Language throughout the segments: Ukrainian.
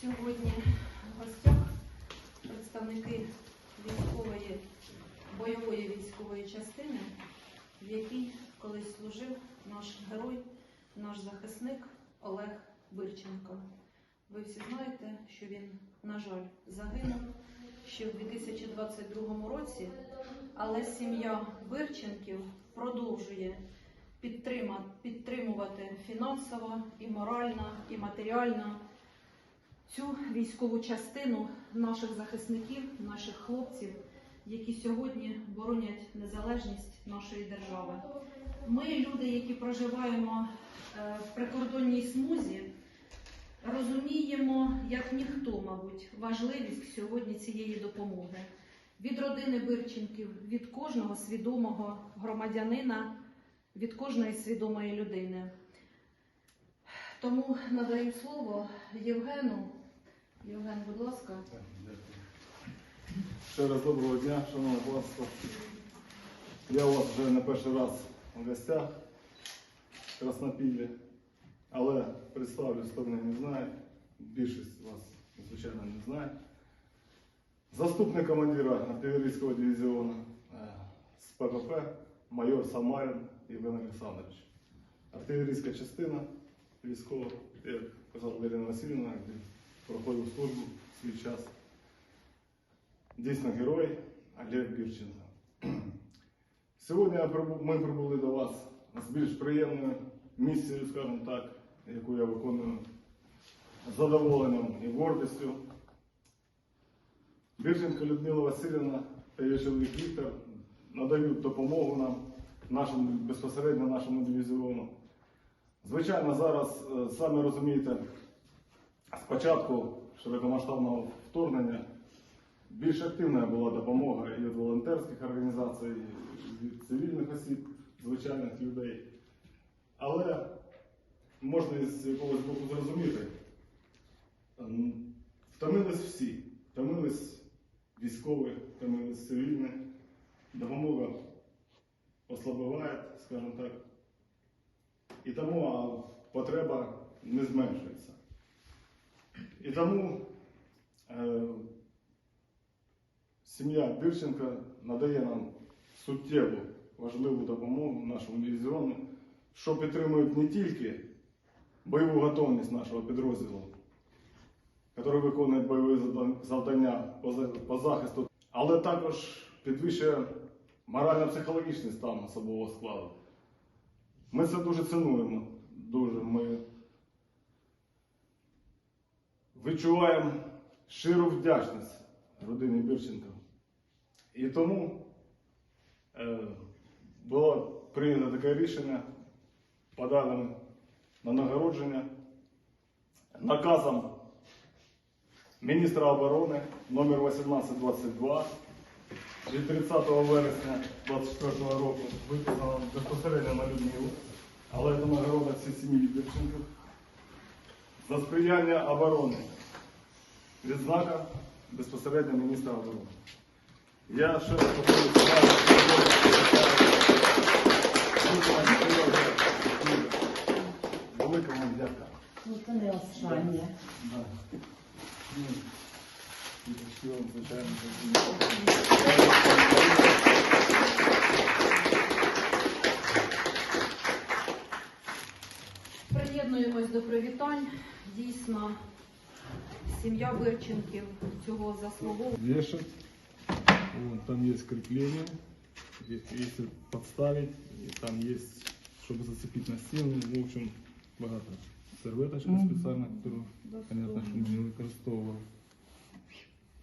Сьогодні в гостях представники військової, бойової військової частини, в якій колись служив наш герой, наш захисник Олег Бирченко. Ви всі знаєте, що він, на жаль, загинув ще в 2022 році, але сім'я Бирченків продовжує підтримувати фінансово і морально, і матеріально цю військову частину наших захисників, наших хлопців, які сьогодні боронять незалежність нашої держави. Ми, люди, які проживаємо е, в прикордонній смузі, розуміємо, як ніхто, мабуть, важливість сьогодні цієї допомоги. Від родини Бирченків, від кожного свідомого громадянина, від кожної свідомої людини. Тому надаю слово Євгену. Євген, будь ласка. Дякую. Ще раз доброго дня, шановне панство. Я у вас вже не перший раз в гостях Краснопіллі, але представлю, мене не знає. Більшість вас, звичайно, не знає. Заступник командира артилерійського дивізіону е, з ППП майор Самарин Євген Олександрович. Артилерійська частина військова, як казала Ірина Васильівна, проходив службу в свій час. Дійсно герой Олег Бірченко. Сьогодні ми прибули до вас з більш приємною місією, скажімо так, яку я виконую з задоволенням і гордістю. Бірченко Людмила Васильівна та її чоловік Віктор надають допомогу нам, нашому, безпосередньо нашому дивізіону. Звичайно, зараз, е, самі розумієте, спочатку широкомасштабного вторгнення більш активна була допомога і від волонтерських організацій, і від цивільних осіб, звичайних людей. Але можна з якогось боку зрозуміти, втомились всі, втомились військові, втомились цивільні. Допомога ослабеває, скажімо так. І тому потреба не зменшується. І тому е, сім'я Бирченка надає нам суттєву важливу допомогу нашому дивізіону, що підтримують не тільки бойову готовність нашого підрозділу, який виконує бойові завдання по захисту, але також підвищує морально-психологічний стан особового складу. Ми це дуже цінуємо. Дуже ми відчуваємо щиру вдячність родині Бірченка. І тому е, було прийнято таке рішення подано на нагородження наказом міністра оборони номер 1822 від 30 вересня 24 року виписано безпосередньо на Людмилу, але це нагорода всій сім'ї Бірченків за сприяння оборони. Відзнака безпосередньо міністра оборони. Я ще раз повторюю, велика вам дяка. Ну, це не останнє. Да. Ну, і всього, звичайно, Приєднуємось до привітань. Дійсно, сім'я Бирченків цього заслуговує. вешать. Там есть крепление. Здесь, Если подставить, и там есть, чтобы зацепить на стену. В общем, багато. Серветочка Мгм. спеціальна, яку, понятно, що ми не використовували.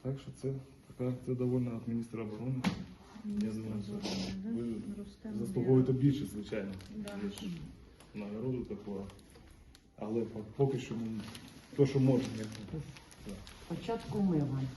Так що це така, це довольно від міністра оборони. Я думаю, що ви заслуговуєте більше, звичайно, ніж нагороду такого. Але по- поки що то, що можна. Спочатку ми вам.